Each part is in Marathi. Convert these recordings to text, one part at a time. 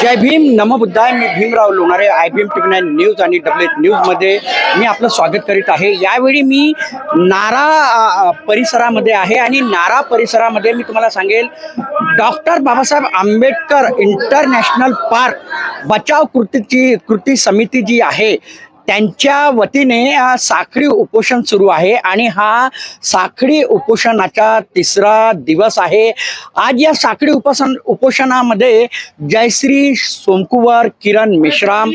जय भीम. नम बुद्धाय. मी Bhimrao Lonare I B M nine news आणि डब्ल्यू एच न्यूजमध्ये मी आपलं स्वागत करीत आहे. यावेळी मी नारा परिसरामध्ये आहे आणि नारा परिसरामध्ये मी तुम्हाला सांगेल doctor Babasaheb Ambedkar international park बचाव कृतीची कृती समिती जी आहे त्यांच्या वतीने साखळी उपोषण सुरू आहे आणि हा साखळी उपोषणाचा तिसरा दिवस आहे. आज या साखळी उपोषण उपोषणामध्ये जयश्री सोमकुवर किरण मेश्राम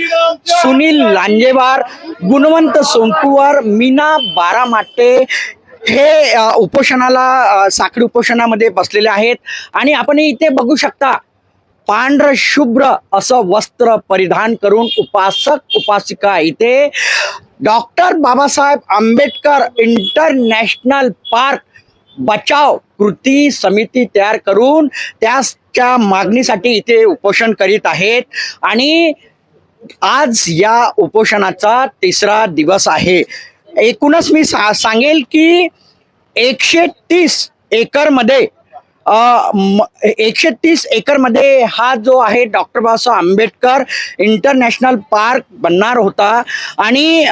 सुनील लांजेवार गुणवंत सोमकुवर मीना बारामाटे हे उपोषणाला साखळी उपोषणामध्ये बसलेले आहेत. आणि आपण इथे बघू शकता पांढर शुभ्र असं वस्त्र परिधान करून उपासक उपासिका इथे doctor Babasaheb Ambedkar international park बचाव कृती समिती तयार करून त्याच्या मागणीसाठी इथे उपोषण करीत आहेत. आणि आज या उपोषणाचा तिसरा दिवस आहे. एकूणच मी सा सांगेल की एकशे तीस एकरमध्ये एकशे तीस एकरमध्ये हा जो आहे doctor Babasaheb Ambedkar international park बनणार होता. आणि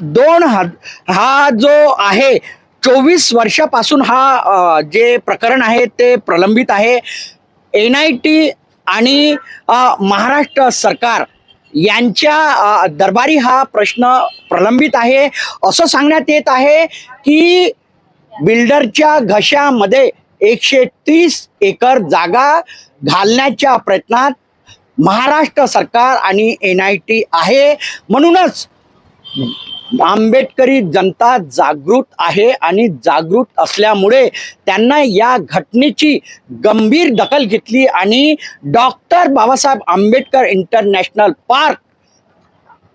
दोन हा हा जो आहे चोवीस वर्षापासून हा जे प्रकरण आहे ते प्रलंबित आहे. एन आय टी आणि महाराष्ट्र सरकार यांच्या दरबारी हा प्रश्न प्रलंबित आहे. असं सांगण्यात येत आहे की बिल्डरच्या घशामध्ये एकशे तीस एकर जागा घालण्याच्या प्रयत्नात महाराष्ट्र सरकार आणि एन आय टी आहे. म्हणूनच आंबेडकरी जनता जागृत आहे आणि जागृत असल्यामुळे त्यांना या घटनेची गंभीर दखल घेतली आणि doctor Babasaheb Ambedkar international park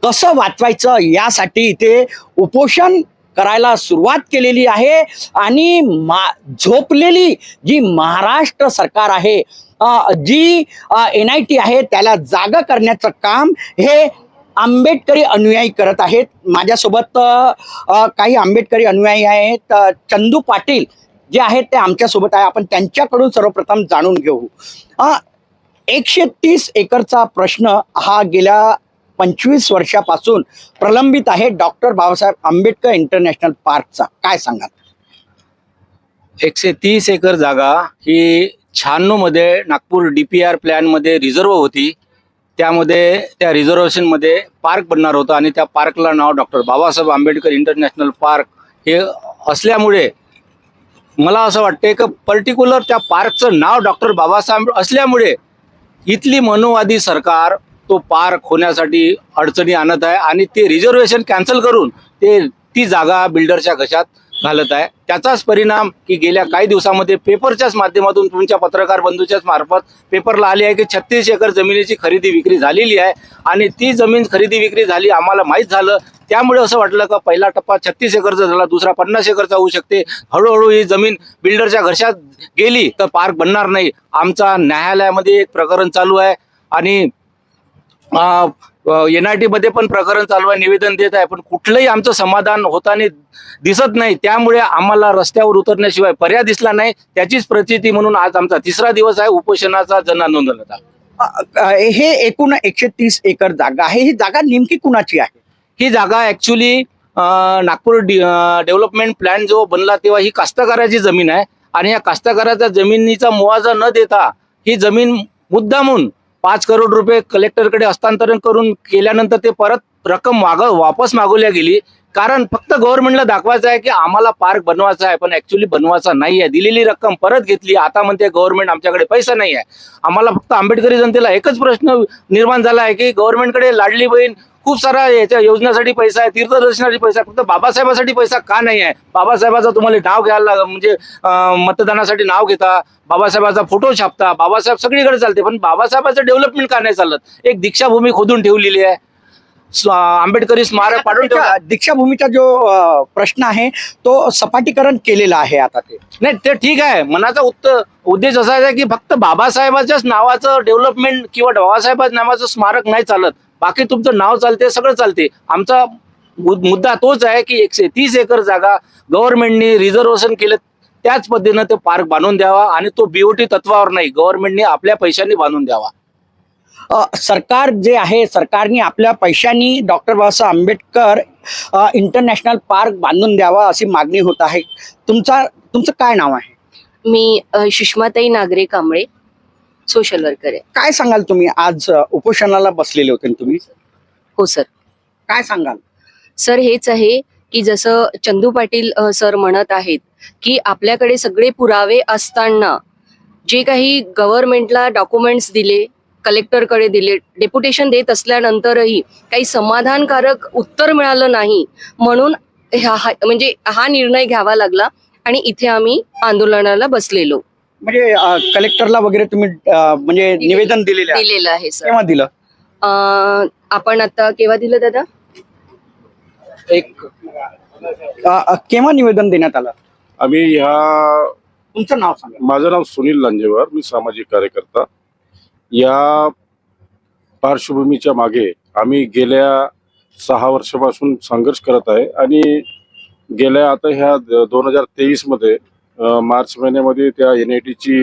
कसं वाचवायचं यासाठी इथे उपोषण करायला सुरुवात केलेली आहे आणि मा झोपलेली जी महाराष्ट्र सरकार आहे जी एन आय टी आहे त्याला जागा करण्याचं काम हे आंबेडकरी अनुयायी करत आहेत. माझ्यासोबत काही आंबेडकरी अनुयायी आहेत. चंदू पाटील जे आहेत ते आमच्यासोबत आहे. आपण त्यांच्याकडून सर्वप्रथम जाणून घेऊ. एकशे तीस एकरचा प्रश्न हा गेल्या पंचवीस वर्षापासून प्रलंबित आहे डॉक्टर बाबासाहेब आंबेडकर इंटरनॅशनल पार्कचा. काय सांगाल? एकशे तीस एकर जागा ही शहाण्णवमध्ये नागपूर डी पी आर प्लॅनमध्ये रिझर्व होती. त्यामध्ये त्या रिझर्वेशनमध्ये पार्क बनणार होतं आणि त्या पार्कला नाव doctor Babasaheb Ambedkar international park हे असल्यामुळे मला असं वाटते की पर्टिक्युलर त्या पार्कचं नाव डॉक्टर बाबासाहेब असल्यामुळे इथली मनोवादी सरकार तो पार्क होण्यासाठी अडचणी आणत आहे आणि ते रिझर्वेशन कॅन्सल करून ते ती जागा बिल्डरच्या घशात घालत आहे. त्याचाच परिणाम की गेल्या काही दिवसामध्ये पेपरच्याच माध्यमातून तुमच्या पत्रकार बंधूच्याच मार्फत पेपरला आली आहे की छत्तीस एकर जमिनीची खरेदी विक्री झालेली आहे आणि ती जमीन खरेदी विक्री झाली आम्हाला माहीत झालं. त्यामुळे असं वाटलं का पहिला टप्पा छत्तीस एकरचा झाला दुसरा पन्नास एकरचा होऊ शकते. हळूहळू ही जमीन बिल्डरच्या घशात गेली तर पार्क बनणार नाही. आमचा न्यायालयामध्ये एक प्रकरण चालू आहे आणि एन आयमध्ये पण प्रकरण चालू आहे निवेदन देत आहे पण कुठलंही आमचं समाधान होताना दिसत नाही. त्यामुळे आम्हाला रस्त्यावर उतरण्याशिवाय पर्याय दिसला नाही. त्याचीच प्रचिती म्हणून आज आमचा तिसरा दिवस आहे उपोषणाचा जन अ, हे एकूण एकशे तीस एकर जागा आहे. ही जागा नेमकी कुणाची आहे? ही जागा ऍक्च्युली नागपूर डेव्हलपमेंट प्लॅन जो बनला तेव्हा ही कास्तकाराची जमीन आहे. आणि या कास्तकाराच्या जमिनीचा मुआवजा न देता ही जमीन मुद्दामून पाच करोड रुपये कलेक्टरकडे हस्तांतरण करून केल्यानंतर ते परत रक्कम माग वापस मागवल्या गेली. कारण फक्त गव्हर्नमेंटला दाखवायचं आहे की आम्हाला पार्क बनवायचा आहे पण ऍक्च्युली बनवायचा नाही आहे दिलेली रक्कम परत घेतली. आता म्हणते गव्हर्नमेंट आमच्याकडे पैसा नाही आहे आम्हाला फक्त आंबेडकरी जनतेला एकच प्रश्न निर्माण झाला आहे की गव्हर्नमेंटकडे लाडली बहीण खूप सारा याच्या योजनेसाठी पैसा आहे तीर्थदर्शनासाठी पैसा आहे. फक्त बाबासाहेबासाठी पैसा का नाही आहे? बाबासाहेबाचं तुम्हाला नाव घ्यायला म्हणजे मतदानासाठी नाव घेता बाबासाहेबाचा फोटो छापता बाबासाहेब सगळीकडे चालते पण बाबासाहेबाचं डेव्हलपमेंट का नाही चालत? एक दीक्षाभूमी खोदून ठेवलेली आहे. आंबेडकरी स्मारक पाडून दीक्षाभूमीचा जो प्रश्न आहे तो सपाटीकरण केलेला आहे आता ते. नाही ते ठीक आहे. मनाचा उत्तर उद्देश असा आहे की फक्त बाबासाहेबाच्याच नावाचं डेव्हलपमेंट किंवा बाबासाहेबाच्या नावाचं स्मारक नाही चालत. बाकी तुमचं नाव चालते सगळं चालते. आमचा मुद्दा तोच आहे की एकशे तीस एकर जागा गव्हर्नमेंटनी रिझर्वेशन केलं त्याच पद्धतीनं ते पार्क बांधून द्यावा आणि तो बीओटी तत्वावर नाही गव्हर्नमेंटने आपल्या पैशांनी बांधून द्यावा. सरकार जे आहे सरकारने आपल्या पैशांनी doctor Babasaheb Ambedkar international park बांधून द्यावा अशी मागणी होत आहे. तुमचा तुमचं काय नाव आहे? मी सुषमाताई नागरे कांबळे. सोशल वर्कर आहे. काय सांगाल तुम्ही? आज उपोषणाला बसलेले होते ना तुम्ही? हो सर. काय सांगाल? सर हेच आहे की जसं चंदू पाटील अ, सर म्हणत आहेत की आपल्याकडे सगळे पुरावे असताना जे काही गव्हर्नमेंटला डॉक्युमेंट्स दिले कलेक्टरकडे दिले डेप्युटेशन देत असल्यानंतरही काही समाधानकारक उत्तर मिळालं नाही म्हणून हा- म्हणजे हा निर्णय घ्यावा लागला आणि इथे आम्ही आंदोलनाला बसलेलो. म्हणजे अ, कलेक्टरला वगैरे तुम्ही अ, म्हणजे निवेदन दिलेले आहे. दिलेलं आहे सर केव्हा दिलं? अ, आपण आता केव्हा दिलं दादा? एक अ, अ, केव्हा निवेदन देण्यात आलं? आम्ही ह्या तुमचं नाव सांगा. माझं नाव सुनील लांजेवार मी सामाजिक कार्यकर्ता. या पार्श्वभूमीच्या मागे आम्ही गेल्या सहा वर्षापासून संघर्ष करत आहे आणि गेल्या आता ह्या दोन हजार तेवीसमध्ये मार्च महिन्यामध्ये त्या एन आय टीची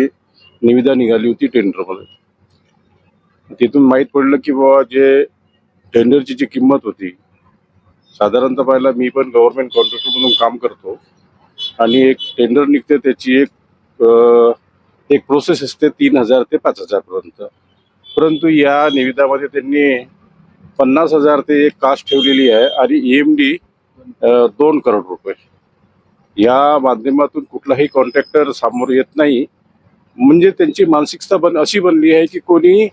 निविदा निघाली होती टेंडरमध्ये. तिथून माहीत पडलं की बाबा जे टेंडरची जी किंमत होती साधारणतः पाहिला मी पण गव्हर्नमेंट कॉन्ट्रॅक्टर म्हणून काम करतो आणि एक टेंडर निघते त्याची एक एक प्रोसेस असते तीन हजार ते पाच हजारपर्यंत. परंतु या निविदामध्ये त्यांनी पन्नास हजार ते एक कास्ट ठेवलेली आहे आणि ई एम डी दोन करोड रुपये. या माध्यमातून कुठलाही कॉन्ट्रॅक्टर समोर येत नाही. म्हणजे त्यांची मानसिकता बन अशी बनली आहे की कोणी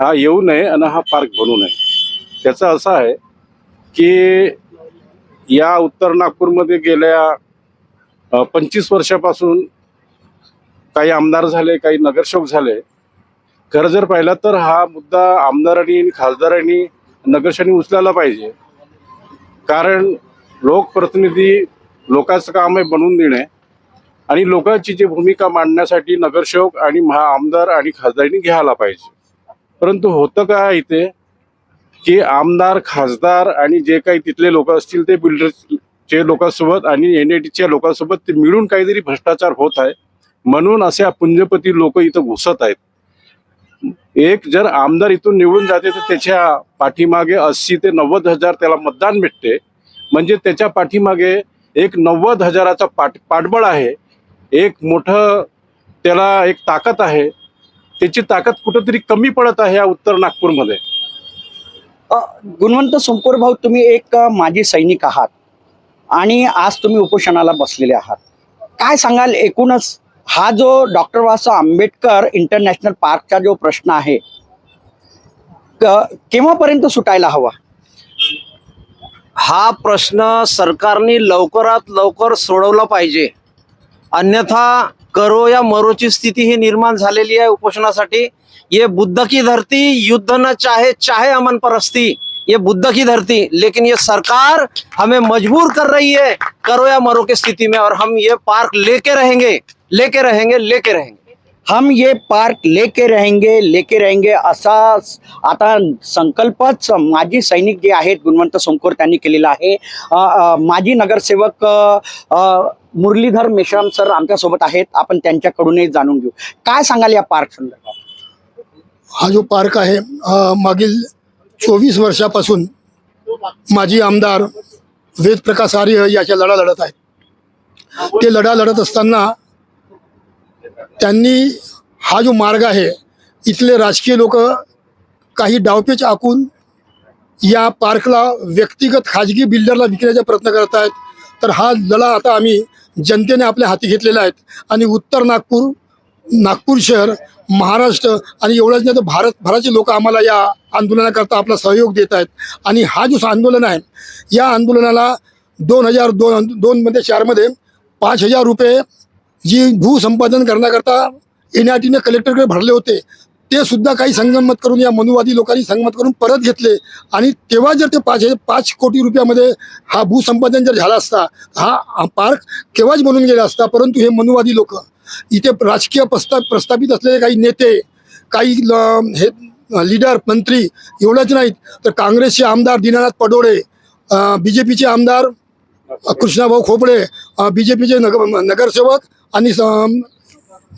हा येऊ नये आणि हा पार्क बनू नये. त्याचा असा आहे की या उत्तर नागपूरमध्ये गेल्या पंचवीस वर्षापासून काही आमदार झाले काही नगरसेवक झाले. खरं जर पाहिला तर हा मुद्दा आमदारांनी आणि खासदारांनी नगरशांनी उचलायला पाहिजे. कारण लोकप्रतिनिधी लोकांचं काम आहे बनवून देणे आणि लोकांची जी भूमिका मांडण्यासाठी नगरसेवक आणि महा आमदार आणि खासदारांनी घ्यायला पाहिजे. परंतु होतं काय इथे? की आमदार खासदार आणि जे काही तिथले लोक असतील ते बिल्डरचे लोकांसोबत आणि एन आय टीच्या लोकांसोबत ते मिळून काहीतरी भ्रष्टाचार होत आहे. म्हणून असे पुंजपती लोक इथं घुसत आहेत. एक जर आमदार इथून निवडून जाते तर त्याच्या पाठीमागे अस्सी ते नव्वद हजार त्याला मतदान भेटते. म्हणजे त्याच्या पाठीमागे एक नव्वद हजाराचा पाठ पाठबळ आहे. एक मोठं त्याला एक ताकद आहे. त्याची ताकद कुठंतरी कमी पडत आहे या उत्तर नागपूरमध्ये. गुणवंत सोमकोर भाऊ तुम्ही एक माजी सैनिक आहात आणि आज तुम्ही उपोषणाला बसलेले आहात. काय सांगाल? एकूणच हा जो डॉक्टर बाबासाहेब आंबेडकर इंटरनॅशनल पार्कचा जो प्रश्न आहे केव्हापर्यंत सुटायला हवा? हा प्रश्न सरकारने लवकरात लवकर सोडवला पाहिजे. अन्यथा करो या मरोची स्थिती ही निर्माण झालेली आहे उपोषणासाठी. ये बुद्ध की धरती युद्ध न चाहे चाहे अमन परस्ती. ये बुद्ध की धरती लेकिन ये सरकार हमें मजबूर कर रही है. करो या मरो की स्थिति में और हम ये पार्क लेके रहेंगे लेके रहेंगे लेके रहेंगे। हम ये पार्क लेके रहेंगे लेके रहेंगे असा आता संकल्पच माजी सैनिक जे आहेत गुणवंत सोमकोर त्यांनी केलेला आहे. माजी नगरसेवक मुरलीधर मेश्राम सर आमच्यासोबत आहेत. आपण त्यांच्याकडूनही जाणून घेऊ. काय सांगाल या पार्क संदर्भात? हा जो पार्क आहे मागील चोवीस वर्षापासून माजी आमदार वेद प्रकाश आर्य याच्या लढा लढत आहेत. ते लढा लढत असताना त्यांनी हा जो मार्ग आहे इथले राजकीय लोक काही डावपेच आखून या पार्कला व्यक्तिगत खाजगी बिल्डरला विकण्याचा प्रयत्न करत आहेत. तर हा लढा आता आम्ही जनतेने आपल्या हाती घेतलेला आहेत आणि उत्तर नागपूर नागपूर शहर महाराष्ट्र आणि एवढंच नाही तर भारतभराचे लोक आम्हाला या आंदोलनाकरता आपला सहयोग देत आहेत. आणि हा जो आंदोलन आहे या आंदोलनाला दोन हजार दोन दोनमध्ये चारमध्ये पाच हजार रुपये जी भूसंपादन करण्याकरता एन आर टीने कलेक्टरकडे भरले होते ते सुद्धा काही संगमत करून या मनुवादी लोकांनी संगमत करून परत घेतले. आणि तेव्हा जर ते पाच पाच कोटी रुपयामध्ये हा भूसंपादन जर झाला असता हा पार्क केव्हाच बनून गेला असता? परंतु हे मनुवादी लोक इथे राजकीय प्रस्ता प्रस्थापित असलेले काही नेते काही ल- हे लीडर मंत्री एवढंच नाहीत. तर काँग्रेसचे आमदार दीनानाथ पडोळे बी जे पीचे आमदार कृष्णाभाऊ खोपडे बी जे पीचे नगर नगरसेवक आणि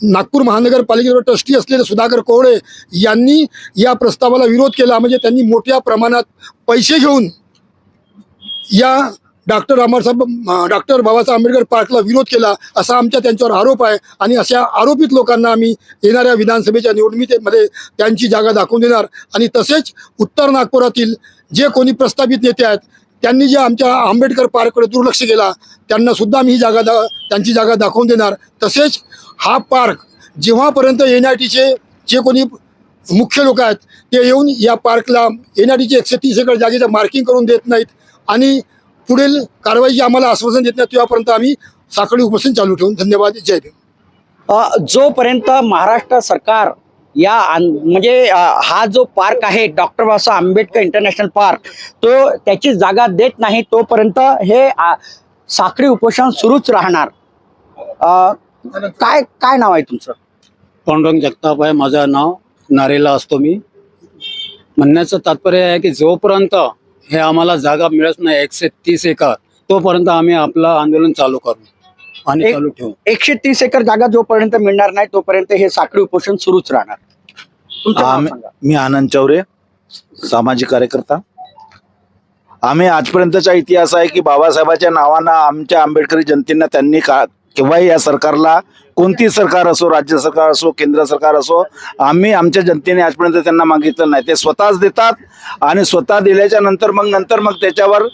नागपूर महानगरपालिकेवर ट्रस्टी असलेले सुधाकर कोवळे यांनी या प्रस्तावाला विरोध केला. म्हणजे त्यांनी मोठ्या प्रमाणात पैसे घेऊन या डॉक्टर रामसाहेब डॉक्टर बाबासाहेब आंबेडकर पार्कला विरोध केला असा आमच्या त्यांच्यावर आरोप आहे. आणि अशा आरोपित लोकांना आम्ही येणाऱ्या विधानसभेच्या निवडणुकीमध्ये त्यांची जागा दाखवून देणार. आणि तसेच उत्तर नागपुरातील जे कोणी प्रस्तावित नेते आहेत त्यांनी जे आमच्या आंबेडकर पार्ककडे दुर्लक्ष केला त्यांना सुद्धा आम्ही ही जागा दा त्यांची जागा दाखवून देणार. तसेच हा पार्क जेव्हापर्यंत एन आय टीचे जे कोणी मुख्य लोक आहेत ते येऊन या पार्कला एन आय टीचे एकशे तीस एकर जागेचं मार्किंग करून देत नाहीत आणि पुढील कारवाईची आम्हाला आश्वासन देत नाही तेव्हापर्यंत आम्ही साखळी उपोषण चालू ठेवून धन्यवाद. जय भीम. जोपर्यंत महाराष्ट्र सरकार या म्हणजे हा जो पार्क आहे doctor Babasaheb Ambedkar international park तो त्याची जागा देत नाही तोपर्यंत हे साखळी उपोषण सुरूच राहणार. काय काय नाव आहे तुमचं? पांडुरंग जगताप आहे माझं नाव. नारेला असतो मी. म्हणण्याचं तात्पर्य आहे की जोपर्यंत हे आम्हाला जागा मिळत नाही एकशे तीस एकर तोपर्यंत आम्ही आपलं आंदोलन चालू करू आणि चालू ठेवू. एकशे तीस एकर जागा जोपर्यंत मिळणार नाही तोपर्यंत हे साखळी उपोषण सुरूच राहणार. तुमचं नाव आम्ही- सांगा. मी आनंद चौरे सामाजिक कार्यकर्ता आम्ही आजपर्यंतचा इतिहास आहे की बाबासाहेबाच्या नावानं आमच्या आंबेडकरी जनतेनं त्यांनी का केव्हाही या सरकारला कोणती सरकार असो राज्य सरकार असो केंद्र सरकार असो आम्ही आमच्या जनतेने आजपर्यंत त्यांना मागितलं नाही. ते स्वतःच देतात आणि स्वतः दिल्याच्या नंतर मग नंतर मग त्याच्यावर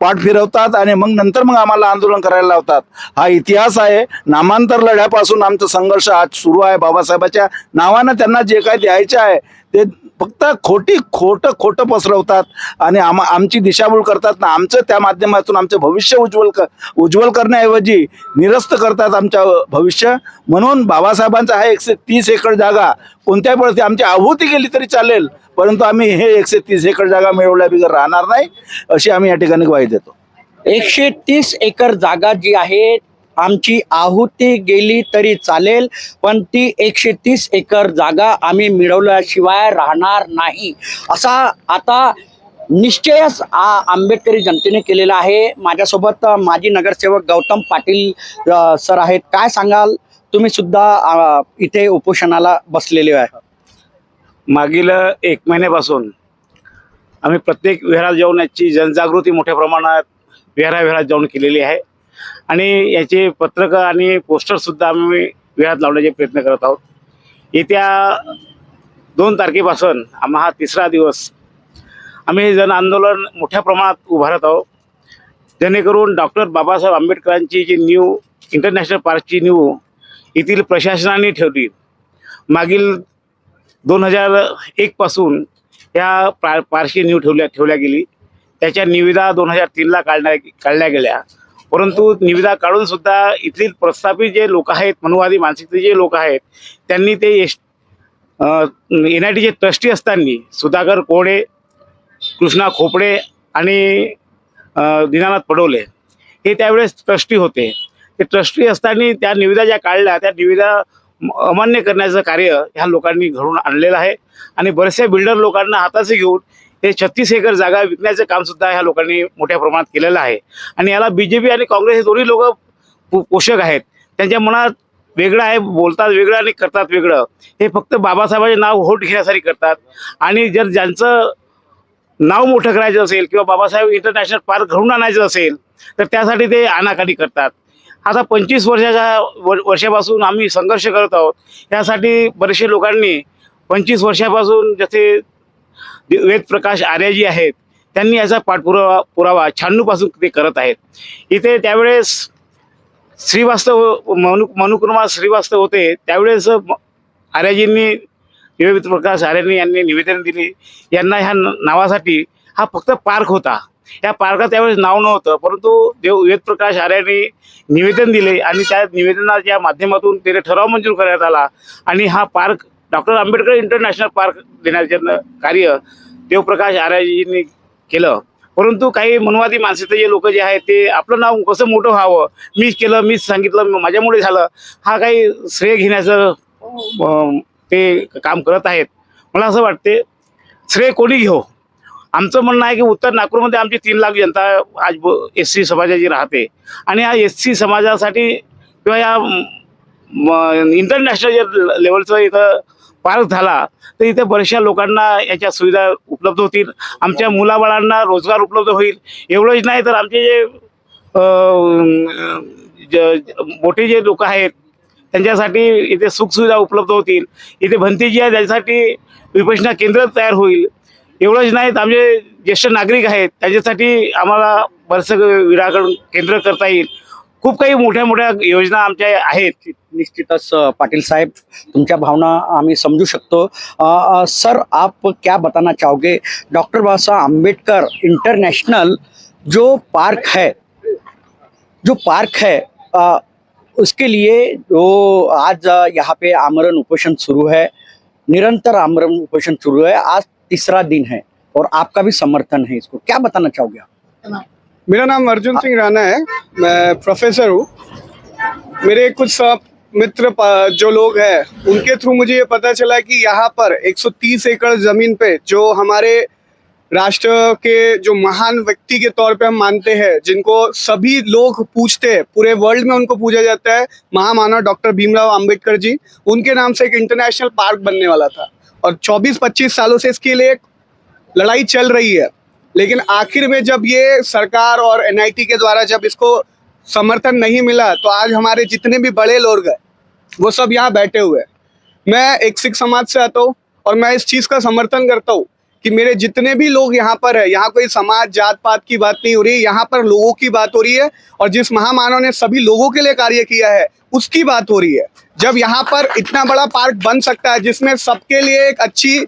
पाठ फिरवतात आणि मग नंतर मग आम्हाला आंदोलन करायला लावतात. हा इतिहास आहे. नामांतर लढ्यापासून आमचा संघर्ष आज सुरू आहे. बाबासाहेबाच्या नावानं त्यांना जे काय द्यायचे आहे ते फक्त खोटी खोटं खोटं पसरवतात आणि आम आमची दिशाभूल करतात ना आमचं त्या माध्यमातून आमचं भविष्य उज्ज्वल क उज्ज्वल करण्याऐवजी निरस्त करतात आमच्या भविष्य. म्हणून बाबासाहेबांचा हा एकशे तीस एकर जागा कोणत्याही परिस्थिती आमची आहुती गेली तरी चालेल परंतु आम्ही हे एकशे तीस एकर जागा मिळवल्या बिगर राहणार नाही अशी आम्ही या ठिकाणी ग्वाही देतो. एकशे तीस एकर जागा जी आहे आमची आहुती गेली तरी चालेल पण ती एकशे तीस एकर जागा आम्ही मिळवल्याशिवाय राहणार नाही. असा आता निश्चयच आ- आंबेडकरी जनतेने केलेला आहे. माझ्यासोबत माजी नगरसेवक गौतम पाटील सर आहेत. काय सांगाल? तुम्ही सुद्धा इथे उपोषणाला बसलेले आहे. मागील एक महिन्यापासून आम्ही प्रत्येक विहारात जाऊन याची जनजागृती मोठ्या प्रमाणात विहाराविहारात जाऊन केलेली आहे. आणि याचे पत्रकं आणि पोस्टरसुद्धा आम्ही विहारात लावण्याचे प्रयत्न करत आहोत. येत्या दोन तारखेपासून आम्हा हा तिसरा दिवस आम्ही जन आंदोलन मोठ्या प्रमाणात उभारत आहोत. जेणेकरून डॉक्टर बाबासाहेब आंबेडकरांची जी न्यू इंटरनॅशनल पार्कची न्यू येथील प्रशासनाने ठेवली मागील दोन हजार एकपासून या पा पारशी न्यू ठेवल्या ठेवल्या गेली. त्याच्या निविदा दोन हजार तीनला काढण्या काढल्या गेल्या. परंतु निविदा काढून सुद्धा इथली प्रस्थापित जे लोक आहेत मनुवादी मानसिकते जे लोक आहेत त्यांनी ते एस एन आय टीचे ट्रस्टी असताना सुधाकर कोडे कृष्णा खोपडे आणि अ, दीनानाथ पडोले हे त्यावेळेस ट्रस्टी होते. ते ट्रस्टी असताना त्या निविदा ज्या काढल्या त्या निविदा अमान्य करण्याचं कार्य ह्या लोकांनी घडून आणलेलं आहे. आणि बरेचशा बिल्डर लोकांना हाताशी घेऊन हे छत्तीस एकर जागा विकण्याचं काम सुद्धा ह्या लोकांनी मोठ्या प्रमाणात केलेलं आहे. आणि याला बीजेपी आणि काँग्रेस हे दोन्ही लोक पोषक आहेत. त्यांच्या मनात वेगळं आहे बोलतात वेगळं आणि करतात वेगळं. हे फक्त बाबासाहेबांचे नाव होट घेण्यासाठी करतात. आणि जर ज्यांचं नाव मोठं करायचं असेल किंवा बाबासाहेब इंटरनॅशनल पार्क घडून आणायचं असेल तर त्यासाठी ते आनाकानी करतात. आता पंचवीस वर्षाच्या वर वर्षापासून आम्ही संघर्ष करत आहोत. यासाठी बरेचसे लोकांनी पंचवीस वर्षापासून जसे वेद प्रकाश आर्याजी आहेत त्यांनी याचा पाठपुरावा पुरावा शहाण्णवपासून ते करत आहेत. इथे त्यावेळेस श्रीवास्तव मनु मनुकुर्मा श्रीवास्तव होते त्यावेळेस आर्याजींनी वेद प्रकाश आर्यांनी यांनी निवेदन दिले. यांना ह्या नावासाठी हा फक्त पार्क होता. या पार्कात त्यावेळेस नाव नव्हतं परंतु देव वेदप्रकाश आर्यांनी निवेदन दिले आणि त्या निवेदनाच्या माध्यमातून त्याने ठराव मंजूर करण्यात आला आणि हा park doctor Ambedkar international park देण्याचे कार्य देवप्रकाश आर्याजींनी केलं. परंतु काही मनवादी मानसिकतेचे लोक जे आहेत ते आपलं नाव कसं मोठं व्हावं? मीच केलं मीच सांगितलं माझ्यामुळे झालं. हा काही श्रेय घेण्याचं ते काम करत आहेत. मला असं वाटते श्रेय कोणी घेऊ आमचं म्हणणं आहे की उत्तर नागपूरमध्ये आमची तीन लाख जनता आज एस सी समाजाची राहते. आणि या एस सी समाजासाठी किंवा या इंटरनॅशनल जे लेवलचं इथं पार्क झाला तर इथे बऱ्याचशा लोकांना याच्या सुविधा उपलब्ध होतील. आमच्या मुलाबाळांना रोजगार उपलब्ध होईल. एवढंच नाही तर आमचे जे ज- मोठे जे लोक आहेत त्यांच्यासाठी इथे सुखसुविधा उपलब्ध होतील. इथे भंतीजी आहे त्याच्यासाठी विपशना केंद्र तयार होईल. एवढंच नाही तर आमचे ज्येष्ठ नागरिक आहेत त्याच्यासाठी आम्हाला बरंच विराकरण केंद्र करता येईल. खूप काही मोठ्या मोठ्या योजना आमच्या आहेत. निश्चितच पाटिल साहब तुमच्या भावना आम्ही समझू शकतो. अ, सर आप क्या बताना चाहोगे? डॉक्टर बाबा साहब अंबेडकर इंटरनेशनल जो पार्क है जो पार्क है अ, उसके लिए जो आज यहाँ पे आमरण उपोषण शुरू है निरंतर आमरण उपोषण शुरू है आज तीसरा दिन है और आपका भी समर्थन है इसको। क्या बताना चाहोगे आप? मेरा नाम अर्जुन सिंह राणा है। मैं प्रोफेसर हूँ। मेरे कुछ मित्र जो लोग हैं, उनके थ्रू मुझे ये पता चला कि यहाँ पर 130 एकड़ ज़मीन पे जो हमारे राष्ट्र के जो महान व्यक्ति के तौर पे हम मानते हैं, जिनको सभी लोग पूछते हैं, पूरे वर्ल्ड में उनको पूजा जाता है, महामानव डॉक्टर भीमराव अंबेडकर जी। उनके नाम से एक इंटरनेशनल पार्क बनने वाला था। और 24-25 सालों से इसके लिए लड़ाई चल रही है। लेकिन आखिर में जब ये सरकार और एनआईटी के द्वारा जब इसको समर्थन नहीं मिला तो आज हमारे जितने भी बड़े लोग हैं, वो सब यहाँ बैठे हुए हैं। मैं एक सिख समाज से आता हूँ और मैं इस चीज़ का समर्थन करता हूँ कि मेरे जितने भी लोग यहाँ पर है, यहाँ कोई समाज जात पात की बात नहीं हो रही, यहाँ पर लोगों की बात हो रही है और जिस महामानव ने सभी लोगों के लिए कार्य किया है, उसकी बात हो रही है। जब यहाँ पर इतना बड़ा पार्क बन सकता है, जिसमें सबके लिए एक अच्छी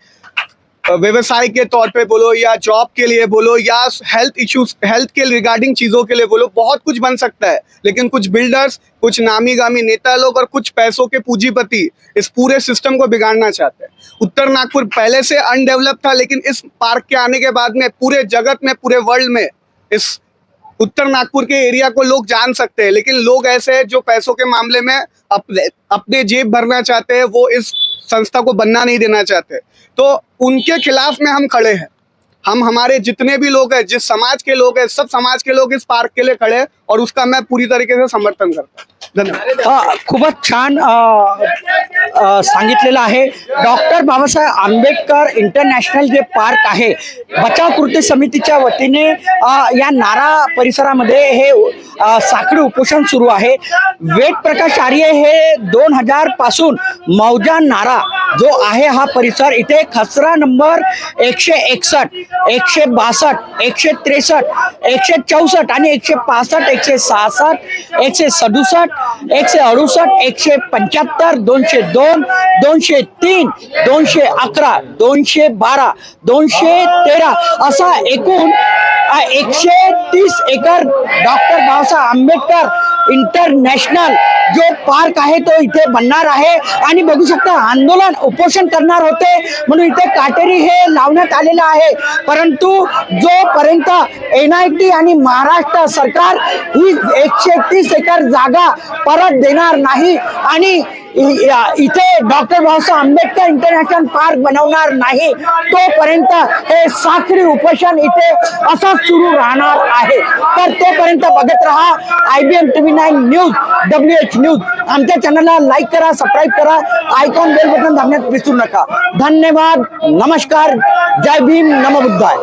व्यवसाय के तौर पे बोलो या जॉब के लिए बोलो या हेल्थ इश्यूज़ हेल्थ के रिगार्डिंग चीज़ों के लिए बोलो, बहुत कुछ बन सकता है। लेकिन कुछ बिल्डर्स कुछ नामी गामी नेता लोग और कुछ पैसों के पूंजीपति इस पूरे सिस्टम को बिगाड़ना चाहते हैं। उत्तर नागपुर पहले से अनडेवलप था, लेकिन इस पार्क के आने के बाद में, पूरे जगत में, पूरे वर्ल्ड में इस उत्तर नागपुर के एरिया को लोग जान सकते हैं, लेकिन लोग ऐसे हैं जो पैसों के मामले में अपने अपने जेब भरना चाहते हैं, वो इस संस्था को बनना नहीं देना चाहते। तो उनके खिलाफ में हम खड़े हैं। हम हमारे जितने भी लोग हैं जिस समाज के लोग हैं सब समाज के लोग इस पार्क के लिए खड़े हैं और उसका मैं पूरी तरीके से समर्थन करता हूँ। धन्यवाद। अ, खूपच छान सांगितलेलं आहे. डॉक्टर बाबासाहेब आंबेडकर इंटरनॅशनल जे पार्क आहे बचाव कृती अ, या नारा परिसरामध्ये हे अ, साखळी उपोषण सुरू आहे. वेद प्रकाश आर्य हे दोन हज़ार पासून मौजा नारा जो आहे हा परिसर इथे खसरा नंबर एकशे एकसष्ट एकशे बासष्ट एकशे त्रेसष्ट एकशे चौसष्ट आणि एकशे पासष्ट एकशे सहासष्ट एकशे सदुसष्ट एकशे अडुसष्ट एकशे पंच्याहत्तर दोनशे दोन दोनशे तीन दोनशे अकरा दोनशे बारा दोनशे तेरा असा एकूण एकशे तीस acre doctor Babasaheb Ambedkar international जो पार्क आहे तो इथे बनणार आहे. आणि बघू शकता आंदोलन उपोषण करणार होते. म्हणून इथे काटेरी हे लावण्यात आलेलं आहे. परंतु जोपर्यंत एन आय टी आणि महाराष्ट्र सरकार ही एकशे तीस एकर जागा परत देणार नाही आणि इथे doctor Babasaheb Ambedkar international park बनवणार नाही. तोपर्यंत हे साखरी उपोषण इथे असंच सुरू राहणार आहे. तर तोपर्यंत बघत राहा I B M TV nine news W H news. आमच्या चॅनलला लाईक करा सबस्क्राईब करा. आयकॉन बेल बटन दाबण्यात विसरू नका. धन्यवाद नमस्कार. जय भीम नमबुद्धाय